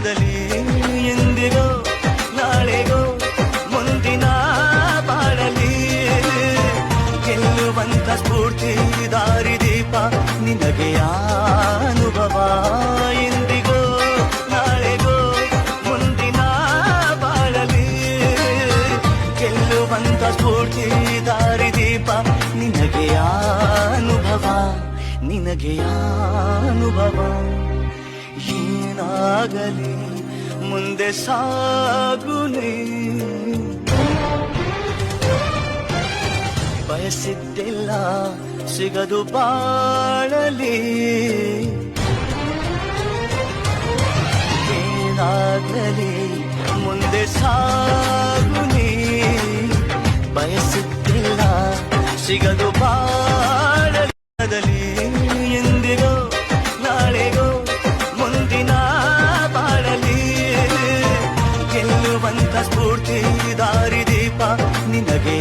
ಜೀವನದಲ್ಲಿ ಎಂದಿಗೋ ನಾಳೆಗೋ ಮುಂದಿನ ಬಾಳಲಿ. ಗೆಲ್ಲುವಂತ ಸ್ಫೂರ್ತಿ ದಾರಿದೀಪ ನಿನಗೆ ಅನುಭವ. ಎಂದಿಗೋ ನಾಳೆಗೋ ಮುಂದಿನ ಬಾಳಲಿ. ಗೆಲ್ಲುವಂತ ಸ್ಫೂರ್ತಿ ದಾರಿದೀಪ ನಿನಗೆ ಅನುಭವ ನಿನಗೆ ಅನುಭವ. ಏನಾಗಲಿ ಮುಂದೆ ಸಾಗುನೇ ಬಯಸಿದ್ದಿಲ್ಲ ಸಿಗದು ಬಾಳಲಿ. ಏನಾಗಲಿ ಮುಂದೆ ಸಾಗುನಿ ಬಯಸಿದ್ದಿಲ್ಲ ಸಿಗದು ಬಾಳಲಿ. ಗೆಲ್ಲುವಂತ ಸ್ಫೂರ್ತಿ ದಾರಿದೀಪ ನಿನಗೆ